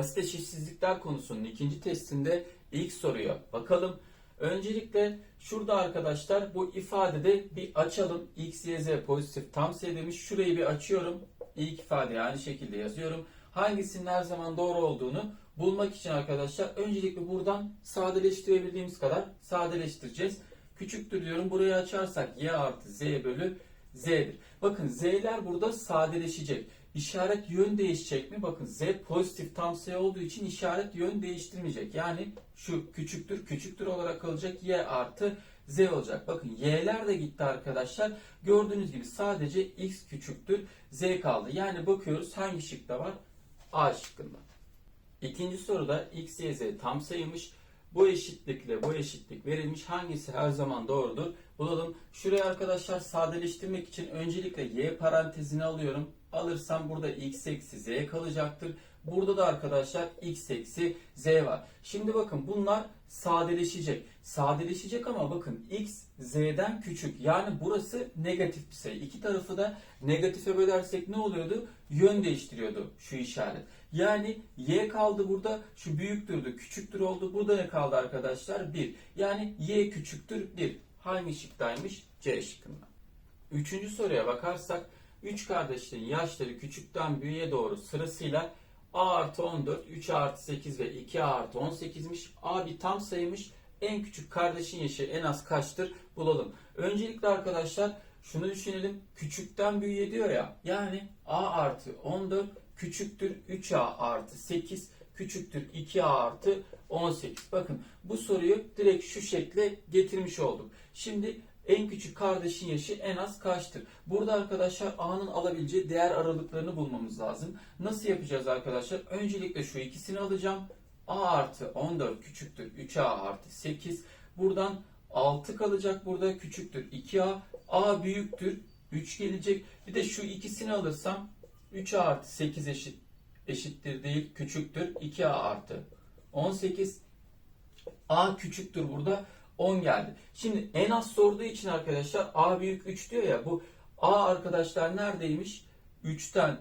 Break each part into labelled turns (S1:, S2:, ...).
S1: Basit eşitsizlikler konusunun ikinci testinde ilk soruya bakalım. Öncelikle şurada arkadaşlar bu ifadede bir açalım. x, y, z pozitif tam sayı demiş. Şurayı bir açıyorum. İlk ifadeyi aynı şekilde yazıyorum. Hangisinin her zaman doğru olduğunu bulmak için arkadaşlar öncelikle buradan sadeleştirebildiğimiz kadar sadeleştireceğiz. Küçüktür diyorum. Burayı açarsak y artı z bölü z'dir. Bakın z'ler burada sadeleşecek. İşaret yön değişecek mi? Bakın z pozitif tam sayı olduğu için işaret yön değiştirmeyecek. Yani şu küçüktür küçüktür olarak kalacak y artı z olacak. Bakın y'ler de gitti arkadaşlar. Gördüğünüz gibi sadece x küçüktür z kaldı. Yani bakıyoruz hangi şıkta var? A şıkkında. İkinci soruda x, y, z tam sayıymış. Bu eşitlikle bu eşitlik verilmiş. Hangisi her zaman doğrudur? Bulalım. Şuraya arkadaşlar sadeleştirmek için öncelikle y parantezini alıyorum. Alırsam burada x eksi z kalacaktır. Burada da arkadaşlar x eksi z var. Şimdi bakın bunlar sadeleşecek. Sadeleşecek ama bakın x z'den küçük. Yani burası negatif bir sayı. İki tarafı da negatife bölersek ne oluyordu? Yön değiştiriyordu şu işaret. Yani y kaldı burada. Şu büyüktürdü, küçüktür oldu. Burada ne kaldı arkadaşlar? 1. Yani y küçüktür 1. Hangi şıktaymış? C şıkkında. Üçüncü soruya bakarsak 3 kardeşlerin yaşları küçükten büyüğe doğru sırasıyla A artı 14, 3 artı 8 ve 2 artı 18'miş. A bir tam sayıymış. En küçük kardeşin yaşı en az kaçtır bulalım. Öncelikle arkadaşlar şunu düşünelim. Küçükten büyüğe diyor ya. Yani A artı 14 küçüktür 3A artı 8 küçüktür 2A artı 18. Bakın bu soruyu direkt şu şekle getirmiş olduk. Şimdi en küçük kardeşin yaşı en az kaçtır? Burada arkadaşlar A'nın alabileceği değer aralıklarını bulmamız lazım. Nasıl yapacağız arkadaşlar? Öncelikle şu ikisini alacağım. A artı 14 küçüktür 3A artı 8. Buradan 6 kalacak burada küçüktür 2A. A büyüktür 3 gelecek. Bir de şu ikisini alırsam 3A artı 8 eşit eşittir değil küçüktür 2A artı 18. A küçüktür burada 10 geldi. Şimdi en az sorduğu için arkadaşlar A büyük 3 diyor ya bu A arkadaşlar neredeymiş? 3'ten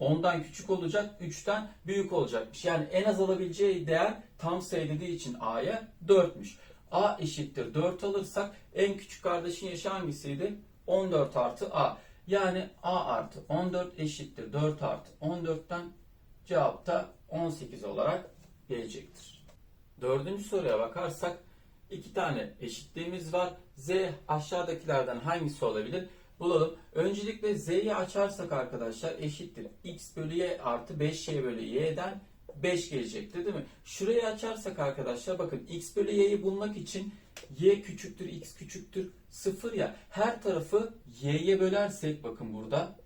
S1: 10'dan küçük olacak, 3'ten büyük olacakmış. Yani en az alabileceği değer tam sayı dediği için A'ya 4'müş. A eşittir 4 alırsak en küçük kardeşin yaşı hangisiydi? 14 artı A. Yani A artı 14 eşittir 4 artı 14'ten cevap da 18 olarak gelecektir. Dördüncü soruya bakarsak iki tane eşitliğimiz var. Z aşağıdakilerden hangisi olabilir? Bulalım. Öncelikle Z'yi açarsak arkadaşlar eşittir. X bölü Y artı 5Y bölü Y'den 5 gelecektir değil mi? Şurayı açarsak arkadaşlar bakın X bölü Y'yi bulmak için Y küçüktür X küçüktür 0 ya. Her tarafı Y'ye bölersek bakın burada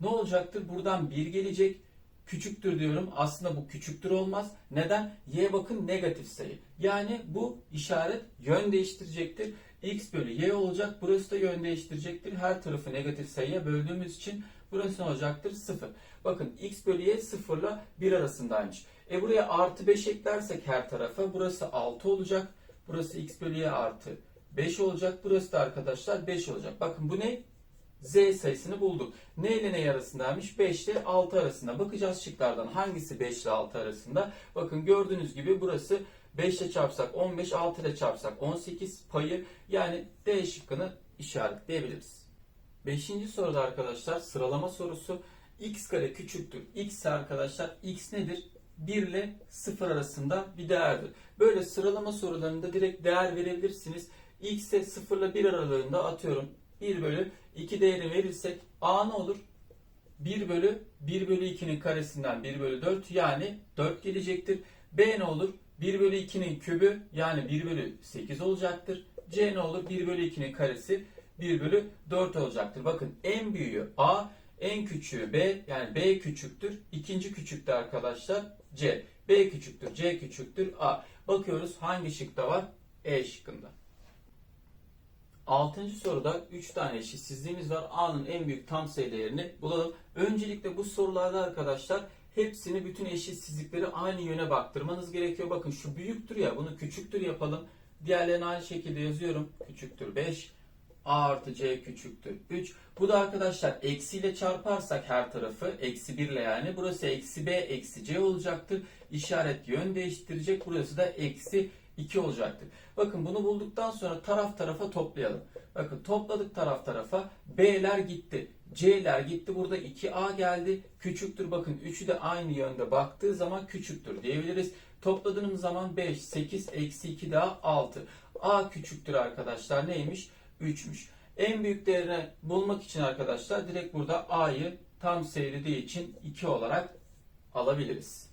S1: ne olacaktır? Buradan 1 gelecek küçüktür diyorum. Aslında bu küçüktür olmaz. Neden? Y bakın negatif sayı. Yani bu işaret yön değiştirecektir. X bölü Y olacak. Burası da yön değiştirecektir. Her tarafı negatif sayıya böldüğümüz için burası ne olacaktır? 0. Bakın X bölü Y 0 ile 1 arasındaymış. E buraya artı 5 eklersek her tarafa burası 6 olacak. Burası X bölü Y artı 5 olacak. Burası da arkadaşlar 5 olacak. Bakın bu ne? Z sayısını bulduk. Ne ile ne arasındaymış? 5 ile 6 arasında. Bakacağız şıklardan hangisi 5 ile 6 arasında. Bakın gördüğünüz gibi burası 5 ile çarpsak 15, 6 ile çarpsak 18 payı yani D şıkkını işaretleyebiliriz. Beşinci soruda arkadaşlar sıralama sorusu. X kare küçüktür. X arkadaşlar X nedir? 1 ile 0 arasında bir değerdir. Böyle sıralama sorularında direkt değer verebilirsiniz. X'e 0 ile 1 aralığında atıyorum 1 bölü 2 değeri verirsek A ne olur? 1 bölü 1 bölü 2'nin karesinden 1 bölü 4 yani 4 gelecektir. B ne olur? 1 bölü 2'nin kübü yani 1 bölü 8 olacaktır. C ne olur? 1 bölü 2'nin karesi 1 bölü 4 olacaktır. Bakın en büyüğü A, en küçüğü B yani B küçüktür. İkinci küçükte arkadaşlar C. B küçüktür, C küçüktür A. Bakıyoruz hangi şıkta var? E şıkkında. Altıncı soruda 3 tane eşitsizliğimiz var. A'nın en büyük tam sayı değerini bulalım. Öncelikle bu sorularda arkadaşlar hepsini bütün eşitsizlikleri aynı yöne baktırmanız gerekiyor. Bakın şu büyüktür ya bunu küçüktür yapalım. Diğerlerini aynı şekilde yazıyorum. Küçüktür 5. A artı C küçüktür 3. Bu da arkadaşlar eksiyle çarparsak her tarafı eksi 1 ile yani burası eksi B eksi C olacaktır. İşaret yön değiştirecek. Burası da eksi 2 olacaktır. Bakın bunu bulduktan sonra taraf tarafa toplayalım. Bakın topladık taraf tarafa. B'ler gitti. C'ler gitti. Burada 2A geldi. Küçüktür. Bakın üçü de aynı yönde baktığı zaman küçüktür diyebiliriz. Topladığımız zaman 5, 8, eksi 2 daha 6. A küçüktür arkadaşlar. Neymiş? 3'müş. En büyük değerini bulmak için arkadaşlar direkt burada A'yı tam seyrediği için 2 olarak alabiliriz.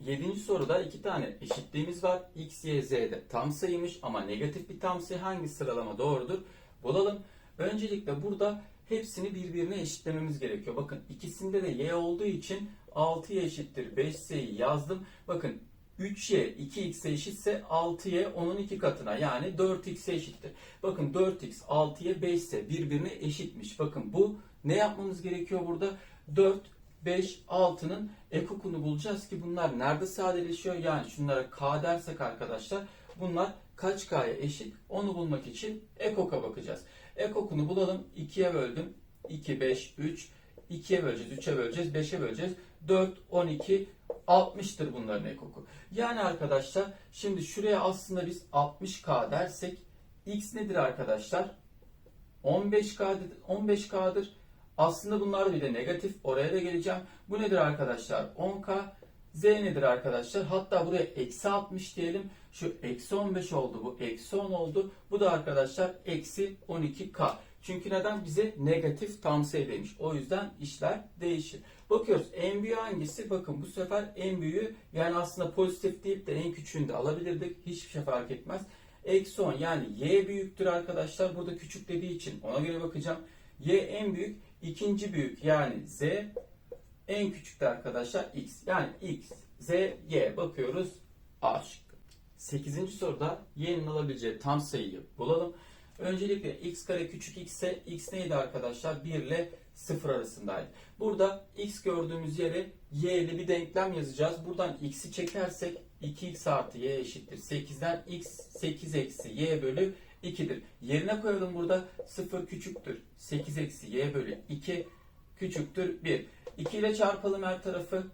S1: Yedinci soruda iki tane eşitliğimiz var. X, Y, Z'de tam sayıymış ama negatif bir tam sayı hangi sıralama doğrudur? Bulalım. Öncelikle burada hepsini birbirine eşitlememiz gerekiyor. Bakın ikisinde de Y olduğu için 6Y eşittir 5Z'yi yazdım. Bakın 3y 2x'e eşitse 6y onun iki katına yani 4x'e eşittir. Bakın 4x 6y 5 ise birbirine eşitmiş. Bakın bu ne yapmamız gerekiyor burada? 4 5 6'nın ekokunu bulacağız ki bunlar nerede sadeleşiyor? Yani şunlara k dersek arkadaşlar bunlar kaç k'ya eşit? Onu bulmak için ekoka bakacağız. Ekokunu bulalım. 2'ye böldüm. 2 5 3 2'ye böleceğiz, 3'e böleceğiz, 5'e böleceğiz. 4, 12, 60'tır bunların ekoku. Yani arkadaşlar şimdi şuraya aslında biz 60k dersek x nedir arkadaşlar? 15k 15k'dır. Aslında bunlar bir de negatif. Oraya da geleceğim. Bu nedir arkadaşlar? 10k. Z nedir arkadaşlar? Hatta buraya eksi 60 diyelim. Şu eksi 15 oldu. Bu eksi 10 oldu. Bu da arkadaşlar eksi 12k. Çünkü neden? Bize negatif tam sayı demiş. O yüzden işler değişir. Bakıyoruz en büyüğü hangisi? Bakın bu sefer en büyüğü yani aslında pozitif deyip de en küçüğünü de alabilirdik. Hiçbir şey fark etmez. Eksi 10 yani y büyüktür arkadaşlar. Burada küçük dediği için ona göre bakacağım. Y en büyük, ikinci büyük yani z en küçük de arkadaşlar x. Yani x, z, y bakıyoruz. A şıkkı. 8. soruda y'nin alabileceği tam sayıyı bulalım. Öncelikle x kare küçük x ise x neydi arkadaşlar? 1 ile 0 arasındaydı. Burada x gördüğümüz yere y ile bir denklem yazacağız. Buradan x'i çekersek 2x artı y eşittir. 8'den x 8 eksi y bölü 2'dir. Yerine koyalım burada 0 küçüktür. 8 eksi y bölü 2 küçüktür 1. 2 ile çarpalım her tarafı.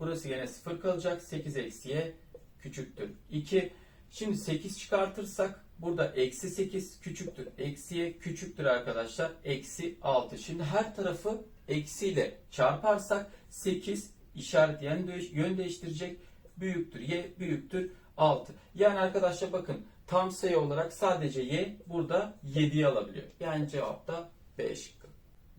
S1: Burası yine 0 kalacak. 8 eksi y küçüktür 2. Şimdi 8 çıkartırsak burada eksi 8 küçüktür. Eksiye küçüktür arkadaşlar. Eksi 6. Şimdi her tarafı eksiyle çarparsak 8 işaret yön, değiş- yön değiştirecek. Büyüktür y büyüktür 6. Yani arkadaşlar bakın tam sayı olarak sadece y burada 7'yi alabiliyor. Yani cevap da B şıkkı.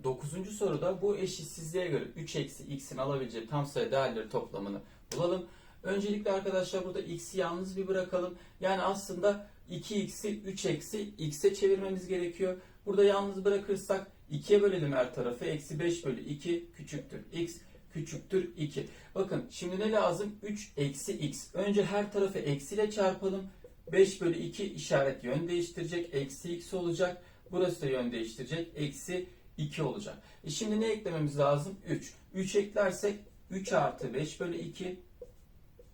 S1: 9. soruda bu eşitsizliğe göre 3 eksi x'in alabileceği tam sayı değerleri toplamını bulalım. Öncelikle arkadaşlar burada x'i yalnız bir bırakalım. Yani aslında 2x'i 3 eksi x'e çevirmemiz gerekiyor. Burada yalnız bırakırsak 2'ye bölelim her tarafı. Eksi 5 bölü 2 küçüktür x küçüktür 2. Bakın şimdi ne lazım? 3 eksi x. Önce her tarafı eksiyle çarpalım. 5 bölü 2 işaret yön değiştirecek. Eksi x olacak. Burası da yön değiştirecek. Eksi 2 olacak. E şimdi ne eklememiz lazım? 3. 3 eklersek 3 artı 5 bölü 2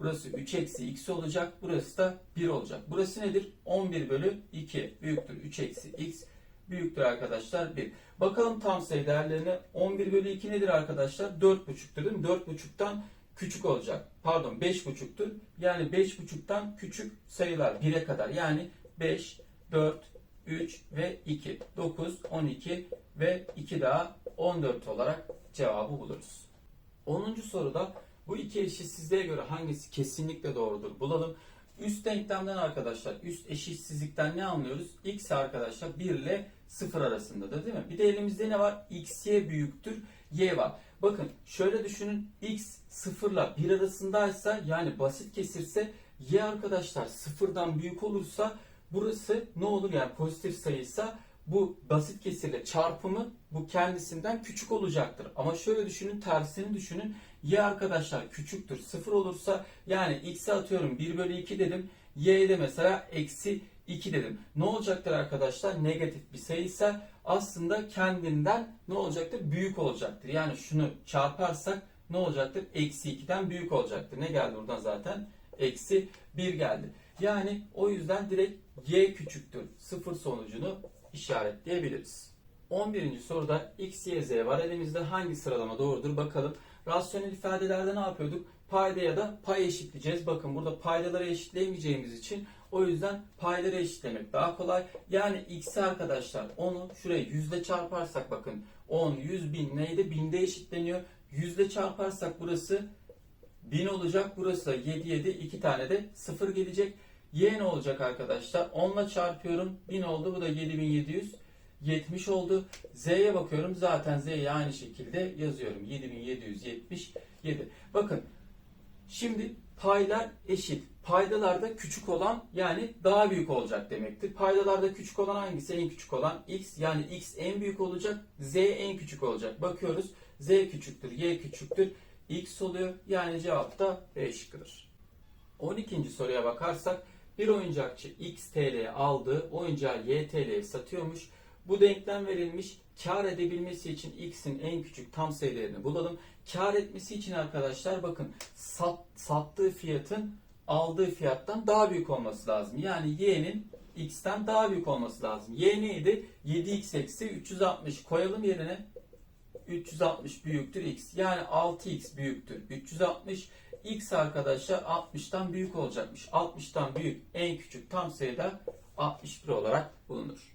S1: Burası 3 eksi x olacak. Burası da 1 olacak. Burası nedir? 11 bölü 2 büyüktür. 3 eksi x büyüktür arkadaşlar 1. Bakalım tam sayı değerlerine. 11 bölü 2 nedir arkadaşlar? 4,5'tür değil mi? 4,5'tan küçük olacak. Pardon 5,5'tür. Yani 5,5'tan küçük sayılar 1'e kadar. Yani 5, 4, 3 ve 2. 9, 12 ve 2 daha 14 olarak cevabı buluruz. 10. soruda bu iki eşitsizliğe göre hangisi kesinlikle doğrudur bulalım. Üst denklemden arkadaşlar, üst eşitsizlikten ne anlıyoruz? X arkadaşlar 1 ile 0 arasındadır değil mi? Bir de elimizde ne var? X, Y büyüktür, Y var. Bakın şöyle düşünün. X 0 ile 1 arasındaysa yani basit kesirse Y arkadaşlar 0'dan büyük olursa burası ne olur? Yani pozitif sayıysa bu basit kesirle çarpımı bu kendisinden küçük olacaktır. Ama şöyle düşünün tersini düşünün. Y arkadaşlar küçüktür. 0 olursa yani x'e atıyorum 1 bölü 2 dedim. Y'de mesela eksi 2 dedim. Ne olacaktır arkadaşlar? Negatif bir sayıysa aslında kendinden ne olacaktır? Büyük olacaktır. Yani şunu çarparsak ne olacaktır? Eksi 2'den büyük olacaktır. Ne geldi buradan zaten? Eksi 1 geldi. Yani o yüzden direkt y küçüktür. 0 sonucunu işaretleyebiliriz. 11. soruda x, y, z var. Elimizde hangi sıralama doğrudur bakalım. Rasyonel ifadelerde ne yapıyorduk? Payda ya da pay eşitleyeceğiz. Bakın burada paydaları eşitleyemeyeceğimiz için o yüzden payları eşitlemek daha kolay. Yani x'i arkadaşlar 10'u şuraya yüzle çarparsak bakın 10, 100, 1000 neydi? Binde eşitleniyor. Yüzle çarparsak burası 1000 olacak. Burası da 7, 7. 2 tane de 0 gelecek. Y ne olacak arkadaşlar? 10 ile çarpıyorum. 1000 oldu. Bu da 7700. 70 oldu. Z'ye bakıyorum. Zaten Z'yi aynı şekilde yazıyorum. 7777. Bakın şimdi paylar eşit. Paydalarda küçük olan yani daha büyük olacak demektir. Paydalarda küçük olan hangisi? En küçük olan x. Yani x en büyük olacak. Z en küçük olacak. Bakıyoruz. Z küçüktür. Y küçüktür. X oluyor. Yani cevap da B şıkkıdır. 12. soruya bakarsak bir oyuncakçı X TL'ye aldığı oyuncağı Y TL'ye satıyormuş. Bu denklem verilmiş. Kar edebilmesi için X'in en küçük tam sayı değerini bulalım. Kar etmesi için arkadaşlar bakın sat, sattığı fiyatın aldığı fiyattan daha büyük olması lazım. Yani Y'nin X'ten daha büyük olması lazım. Y neydi? 7X eksi 360 koyalım yerine. 360 büyüktür X. Yani 6X büyüktür 360. X arkadaşlar 60'tan büyük olacakmış. 60'tan büyük en küçük tam sayıda 61 olarak bulunur.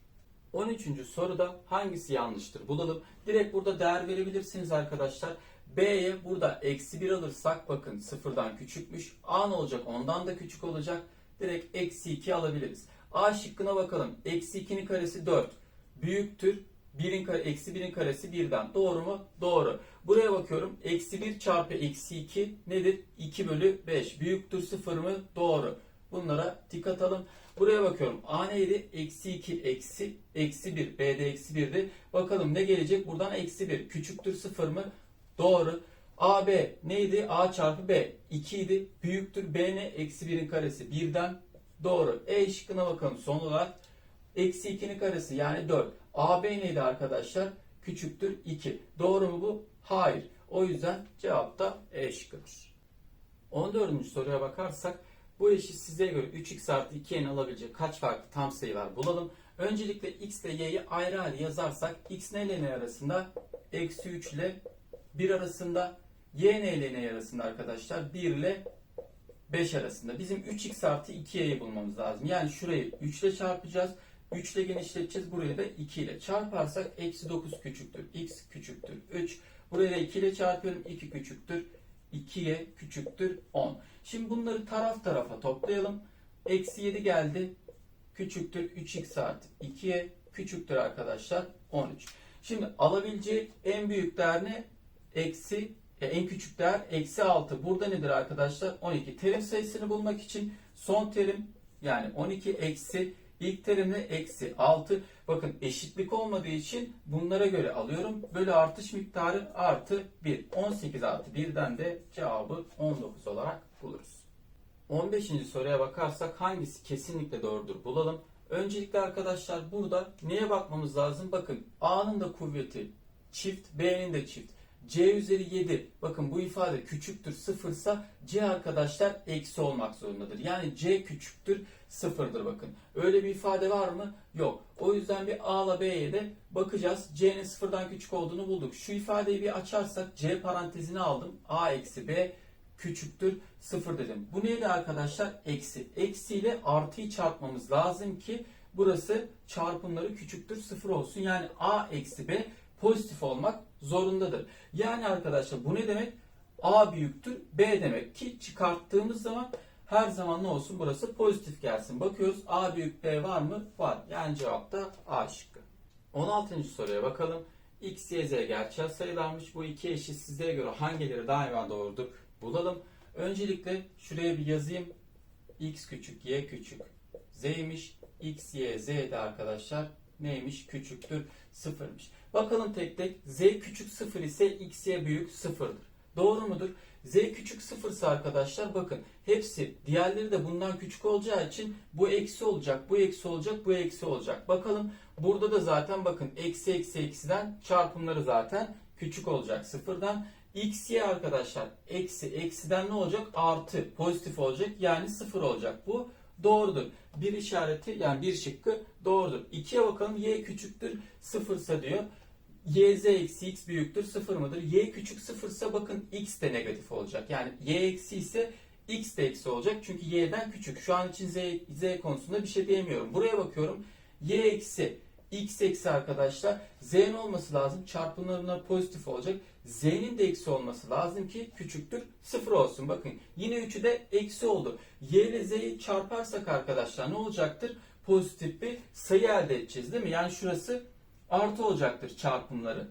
S1: 13. soruda hangisi yanlıştır bulalım. Direkt burada değer verebilirsiniz arkadaşlar. B'ye burada eksi 1 alırsak bakın sıfırdan küçükmüş. A ne olacak? Ondan da küçük olacak. Direkt eksi 2 alabiliriz. A şıkkına bakalım. Eksi 2'nin karesi 4. Büyüktür. 1'in kare, eksi 1'in karesi 1'den. Doğru mu? Doğru. Buraya bakıyorum. Eksi 1 çarpı eksi 2 nedir? 2 bölü 5. Büyüktür 0 mı? Doğru. Bunlara tik atalım. Buraya bakıyorum. A neydi? Eksi 2 eksi eksi 1. B'de eksi 1'di. Bakalım ne gelecek? Buradan eksi 1. Küçüktür 0 mı? Doğru. AB neydi? A çarpı B 2 idi. Büyüktür B ne? Eksi 1'in karesi 1'den. Doğru. E şıkkına bakalım son olarak. Eksi 2'nin karesi yani 4. AB neydi arkadaşlar? Küçüktür 2. Doğru mu bu? Hayır. O yüzden cevap da E şıkkıdır. 14. soruya bakarsak bu eşitsizliğe göre 3x artı 2n'in alabilecek kaç farklı tam sayı var bulalım. Öncelikle x ile y'yi ayrı ayrı yazarsak x ne ile ne arasında? Eksi 3 ile 1 arasında. Y ne ile ne arasında arkadaşlar? 1 ile 5 arasında. Bizim 3x artı 2y'yi bulmamız lazım. Yani şurayı 3 ile çarpacağız. 3 ile genişleteceğiz. Burayı da 2 ile çarparsak eksi 9 küçüktür. x küçüktür 3. Burayı da 2 ile çarpıyorum. 2 küçüktür. 2'ye küçüktür 10. Şimdi bunları taraf tarafa toplayalım. Eksi 7 geldi. Küçüktür 3x artı 2'ye küçüktür arkadaşlar 13. Şimdi alabileceği en büyük değer ne? Eksi en küçük değer eksi 6. Burada nedir arkadaşlar? 12. Terim sayısını bulmak için son terim yani 12 eksi ilk terimle eksi 6. Bakın eşitlik olmadığı için bunlara göre alıyorum. Bölü artış miktarı artı 1. 18 artı 1'den de cevabı 19 olarak buluruz. 15. soruya bakarsak hangisi kesinlikle doğrudur bulalım. Öncelikle arkadaşlar burada neye bakmamız lazım? Bakın A'nın da kuvveti çift, B'nin de çift. C üzeri 7. Bakın bu ifade küçüktür sıfırsa C arkadaşlar eksi olmak zorundadır. Yani C küçüktür sıfırdır bakın. Öyle bir ifade var mı? Yok. O yüzden bir A ile B'ye de bakacağız. C'nin sıfırdan küçük olduğunu bulduk. Şu ifadeyi bir açarsak C parantezine aldım. A eksi B küçüktür sıfır dedim. Bu neydi arkadaşlar? Eksi. Eksi ile artıyı çarpmamız lazım ki burası çarpımları küçüktür sıfır olsun. Yani A eksi B pozitif olmak zorundadır. Yani arkadaşlar bu ne demek? A büyüktür B demek ki çıkarttığımız zaman her zaman ne olsun burası pozitif gelsin. Bakıyoruz A büyük B var mı? Var. Yani cevap da A şıkkı. 16. soruya bakalım. X, Y, Z gerçel sayılarmış. Bu iki eşitsizliğe göre hangileri daima doğrudur? Bulalım. Öncelikle şuraya bir yazayım. X küçük, Y küçük, Z'ymiş. X, Y, Z de arkadaşlar neymiş? Küçüktür, sıfırmış. Bakalım tek tek. Z küçük sıfır ise X, Y büyük sıfırdır. Doğru mudur? Z küçük sıfırsa arkadaşlar bakın hepsi diğerleri de bundan küçük olacağı için bu eksi olacak, bu eksi olacak, bu eksi olacak. Bakalım burada da zaten bakın eksi eksi eksiden çarpımları zaten küçük olacak sıfırdan. X, Y arkadaşlar eksi eksiden ne olacak? Artı pozitif olacak yani sıfır olacak. Bu doğrudur. Bir işareti yani bir şıkkı doğrudur. 2'ye bakalım y küçüktür sıfırsa diyor. Y z eksi x büyüktür sıfır mıdır? y küçük sıfırsa bakın x de negatif olacak. Yani y eksi ise x de eksi olacak. Çünkü y'den küçük. Şu an için z, z konusunda bir şey diyemiyorum. Buraya bakıyorum. y eksi x eksi arkadaşlar z'nin olması lazım. Çarpımlarına pozitif olacak. z'nin de eksi olması lazım ki küçüktür sıfır olsun. Bakın yine 3'ü de eksi oldu. y ile z'yi çarparsak arkadaşlar ne olacaktır? Pozitif bir sayı elde edeceğiz değil mi? Yani şurası artı olacaktır çarpımları.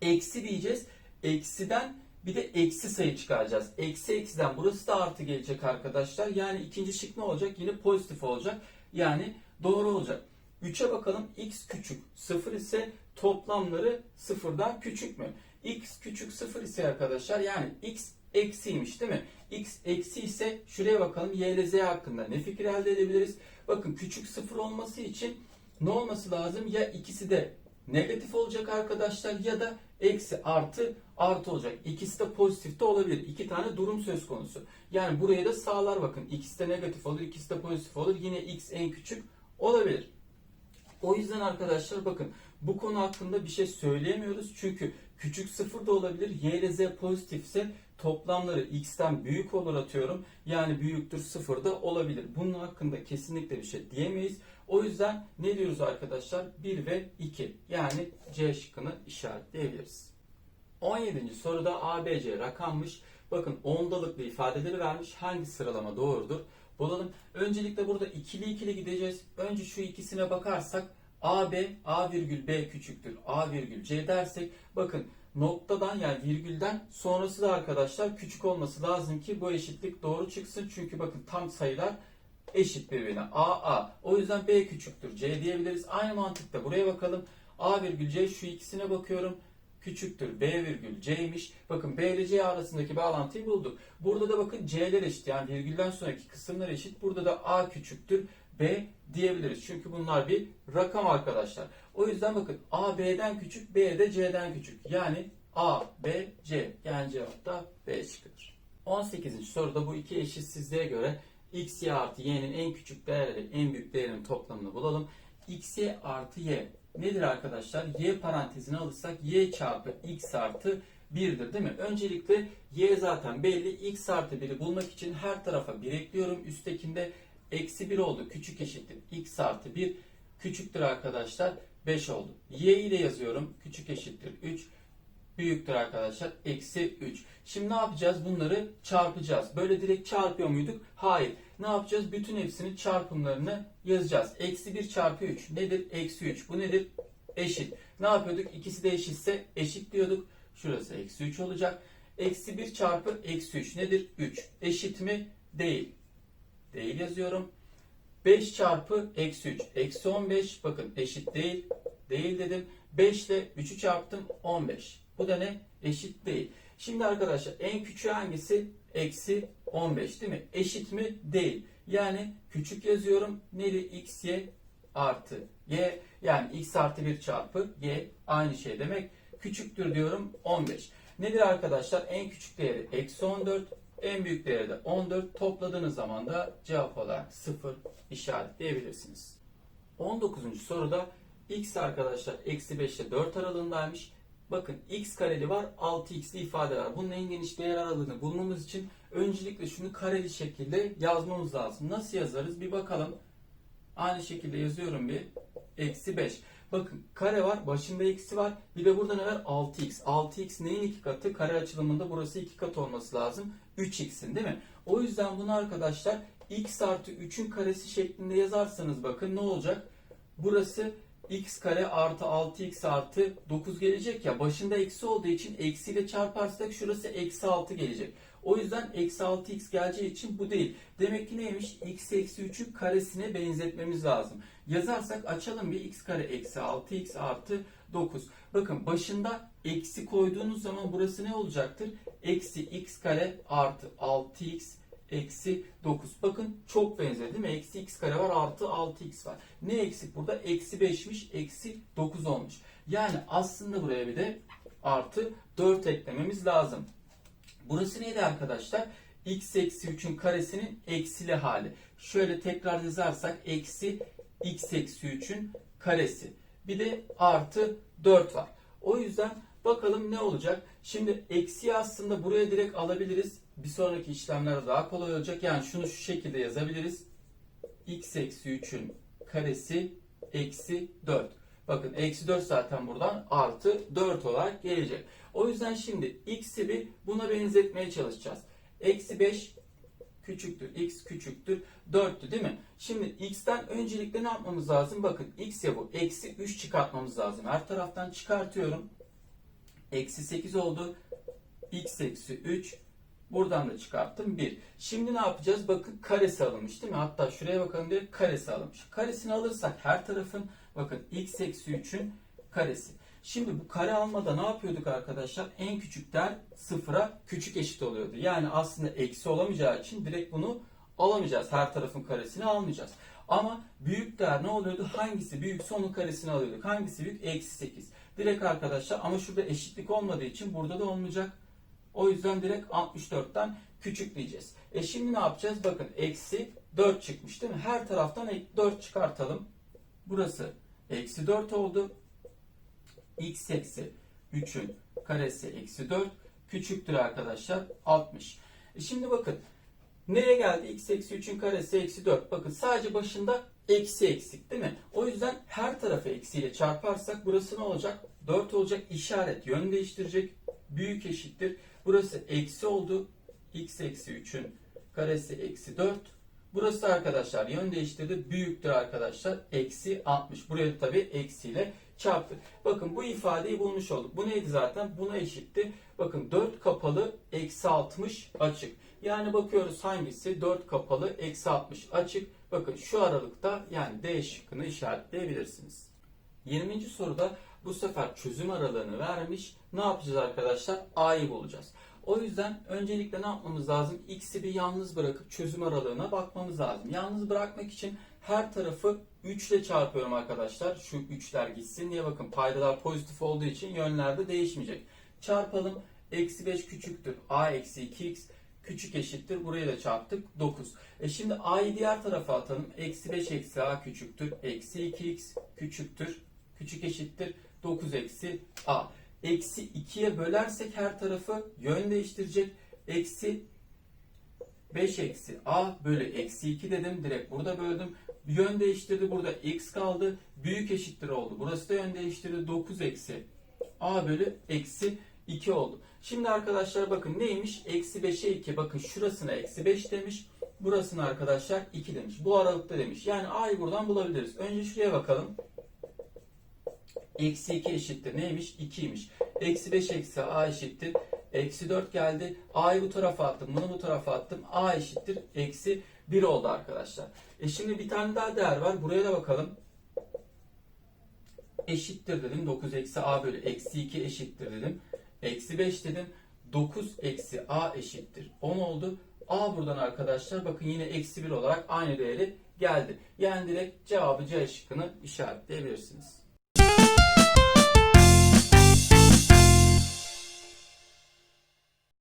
S1: Eksi diyeceğiz. Eksiden bir de eksi sayı çıkaracağız. Eksi eksiden burası da artı gelecek arkadaşlar. Yani ikinci şık ne olacak? Yine pozitif olacak. Yani doğru olacak. 3'e bakalım x küçük 0 ise toplamları sıfırdan küçük mü? x küçük 0 ise arkadaşlar yani x eksiymiş değil mi? x eksi ise şuraya bakalım y ile z hakkında ne fikir elde edebiliriz? Bakın küçük 0 olması için ne olması lazım? Ya ikisi de negatif olacak arkadaşlar ya da eksi artı artı olacak. İkisi de pozitif de olabilir. İki tane durum söz konusu. Yani buraya da sağlar bakın. İkisi de negatif olur, ikisi de pozitif olur. Yine x en küçük olabilir. O yüzden arkadaşlar bakın bu konu hakkında bir şey söyleyemiyoruz. Çünkü küçük sıfır da olabilir. Y ile Z pozitifse toplamları x'ten büyük olur atıyorum. Yani büyüktür sıfır da olabilir. Bunun hakkında kesinlikle bir şey diyemeyiz. O yüzden ne diyoruz arkadaşlar? 1 ve 2. Yani C şıkkını işaretleyebiliriz. 17. soruda ABC rakammış. Bakın ondalıklı ifadeleri vermiş. Hangi sıralama doğrudur? Bulalım. Öncelikle burada ikili ikili gideceğiz. Önce şu ikisine bakarsak AB, A virgül B küçüktür. A virgül C dersek bakın noktadan yani virgülden sonrası da arkadaşlar küçük olması lazım ki bu eşitlik doğru çıksın. Çünkü bakın tam sayılar eşit birbirine. A, A. O yüzden B küçüktür. C diyebiliriz. Aynı mantıkta buraya bakalım. A virgül C şu ikisine bakıyorum küçüktür B virgül C'ymiş. Bakın B ile C arasındaki bağlantıyı bulduk. Burada da bakın C'ler eşit yani virgülden sonraki kısımlar eşit. Burada da A küçüktür B diyebiliriz. Çünkü bunlar bir rakam arkadaşlar. O yüzden bakın A B'den küçük B de C'den küçük. Yani A, B, C. Yani cevap da B şıkkıdır. 18. soruda bu iki eşitsizliğe göre x, y artı y'nin en küçük değerleri en büyük değerinin toplamını bulalım. x, y artı y nedir arkadaşlar? Y parantezine alırsak y çarpı x artı 1'dir değil mi? Öncelikle y zaten belli. x artı 1'i bulmak için her tarafa 1 ekliyorum. Üsttekinde eksi 1 oldu. Küçük eşittir. x artı 1 küçüktür arkadaşlar. 5 oldu. y ile yazıyorum. Küçük eşittir 3 büyüktür arkadaşlar. Eksi 3. Şimdi ne yapacağız? Bunları çarpacağız. Böyle direkt çarpıyor muyduk? Hayır. Ne yapacağız? Bütün hepsinin çarpımlarını yazacağız. Eksi 1 çarpı 3 nedir? Eksi 3. Bu nedir? Eşit. Ne yapıyorduk? İkisi de eşitse eşit diyorduk. Şurası eksi 3 olacak. Eksi 1 çarpı eksi 3 nedir? 3. Eşit mi? Değil. Değil yazıyorum. 5 çarpı eksi 3. Eksi 15. Bakın eşit değil. Değil dedim. 5 ile 3'ü çarptım. 15. Bu da ne? Eşit değil. Şimdi arkadaşlar en küçüğü hangisi? Eksi 15 değil mi? Eşit mi? Değil. Yani küçük yazıyorum. Neli? X, Y artı Y. Yani X artı 1 çarpı Y aynı şey demek. Küçüktür diyorum 15. Nedir arkadaşlar? En küçük değeri eksi 14. En büyük değeri de 14. Topladığınız zaman da cevap olarak 0 işaretleyebilirsiniz. 19. soruda x arkadaşlar eksi 5 ile 4 aralığındaymış. Bakın x kareli var 6x'li ifade var. Bunun en geniş değer aralığını bulmamız için öncelikle şunu kareli şekilde yazmamız lazım. Nasıl yazarız bir bakalım. Aynı şekilde yazıyorum bir. Eksi 5. Bakın kare var başında eksi var. Bir de burada ne var? 6x. 6x neyin iki katı? Kare açılımında burası iki kat olması lazım. 3x'in değil mi? O yüzden bunu arkadaşlar x artı 3'ün karesi şeklinde yazarsanız bakın ne olacak? Burası x kare artı 6x artı 9 gelecek ya başında eksi olduğu için eksiyle çarparsak şurası eksi 6 gelecek. O yüzden eksi 6x geleceği için bu değil. Demek ki neymiş? x eksi 3'ün karesine benzetmemiz lazım. Yazarsak açalım bir x kare eksi 6x artı 9. Bakın başında eksi koyduğunuz zaman burası ne olacaktır? Eksi x kare artı 6x eksi 9. Bakın çok benzer değil mi? Eksi x kare var artı 6x var. Ne eksik burada? Eksi 5'miş eksi 9 olmuş. Yani aslında buraya bir de artı 4 eklememiz lazım. Burası neydi arkadaşlar? x eksi 3'ün karesinin eksili hali. şöyle tekrar yazarsak eksi x eksi 3'ün karesi. Bir de artı 4 var. O yüzden bakalım ne olacak. Şimdi eksiyi aslında buraya direkt alabiliriz. Bir sonraki işlemlerde daha kolay olacak. Yani şunu şu şekilde yazabiliriz. x eksi 3'ün karesi eksi 4. Bakın eksi 4 zaten buradan artı 4 olarak gelecek. O yüzden şimdi x'i bir buna benzetmeye çalışacağız. Eksi 5 küçüktür. x küçüktür. 4'tü değil mi? Şimdi x'ten öncelikle ne yapmamız lazım? Bakın x ya bu. Eksi 3 çıkartmamız lazım. Her taraftan çıkartıyorum. Eksi 8 oldu. x eksi 3. Buradan da çıkarttım 1. Şimdi ne yapacağız? Bakın karesi alınmış değil mi? Hatta şuraya bakalım diye karesi alınmış. Karesini alırsak her tarafın bakın x eksi 3'ün karesi. Şimdi bu kare almada ne yapıyorduk arkadaşlar? En küçükten sıfıra küçük eşit oluyordu. Yani aslında eksi olamayacağı için direkt bunu alamayacağız. Her tarafın karesini almayacağız. Ama büyük değer ne oluyordu? Hangisi büyükse onun karesini alıyorduk. Hangisi büyük? Eksi 8. Direkt arkadaşlar ama şurada eşitlik olmadığı için burada da olmayacak. O yüzden direkt 64'ten küçükleyeceğiz. E şimdi ne yapacağız? Bakın eksi 4 çıkmış değil mi? Her taraftan 4 çıkartalım. Burası eksi 4 oldu. x eksi 3'ün karesi eksi 4 küçüktür arkadaşlar 60. E şimdi bakın Nereye geldi? x eksi 3'ün karesi eksi 4. Bakın sadece başında eksi eksik değil mi? O yüzden her tarafı eksiyle çarparsak burası ne olacak? 4 olacak. İşaret yön değiştirecek. Büyük eşittir. Burası eksi oldu. x eksi 3'ün karesi eksi 4. Burası arkadaşlar yön değiştirdi. Büyüktür arkadaşlar. Eksi 60. Buraya da tabii eksiyle çarptık. Bakın bu ifadeyi bulmuş olduk. Bu neydi zaten? Buna eşitti. Bakın 4 kapalı eksi 60 açık. Yani bakıyoruz hangisi 4 kapalı eksi 60 açık. Bakın şu aralıkta yani D şıkkını işaretleyebilirsiniz. 20. soruda bu sefer çözüm aralığını vermiş. Ne yapacağız arkadaşlar? A'yı bulacağız. O yüzden öncelikle ne yapmamız lazım? X'i bir yalnız bırakıp çözüm aralığına bakmamız lazım. Yalnız bırakmak için her tarafı 3 ile çarpıyorum arkadaşlar. Şu 3'ler gitsin diye bakın paydalar pozitif olduğu için yönlerde değişmeyecek. Çarpalım. Eksi 5 küçüktür. A eksi 2x küçük eşittir. Burayı da çarptık. 9. E şimdi a'yı diğer tarafa atalım. Eksi 5 eksi a küçüktür. Eksi 2x küçüktür. Küçük eşittir. 9 eksi a. Eksi 2'ye bölersek her tarafı yön değiştirecek. Eksi 5 eksi a bölü eksi 2 dedim. Direkt burada böldüm. Yön değiştirdi. Burada x kaldı. Büyük eşittir oldu. Burası da yön değiştirdi. 9 eksi a bölü eksi 2 oldu. Şimdi arkadaşlar bakın neymiş? Eksi 5'e 2. Bakın şurasına eksi 5 demiş. Burasına arkadaşlar 2 demiş. Bu aralıkta demiş. Yani a'yı buradan bulabiliriz. Önce şuraya bakalım. Eksi 2 eşittir. Neymiş? 2'ymiş. Eksi 5 eksi a eşittir. Eksi 4 geldi. A'yı bu tarafa attım. Bunu bu tarafa attım. A eşittir. Eksi 1 oldu arkadaşlar. E şimdi bir tane daha değer var. Buraya da bakalım. Eşittir dedim. 9 eksi a bölü eksi 2 eşittir dedim. Eksi 5 dedim. 9 eksi a eşittir. 10 oldu. A buradan arkadaşlar bakın yine eksi 1 olarak aynı değeri geldi. Yani direkt cevabı C şıkkını işaretleyebilirsiniz.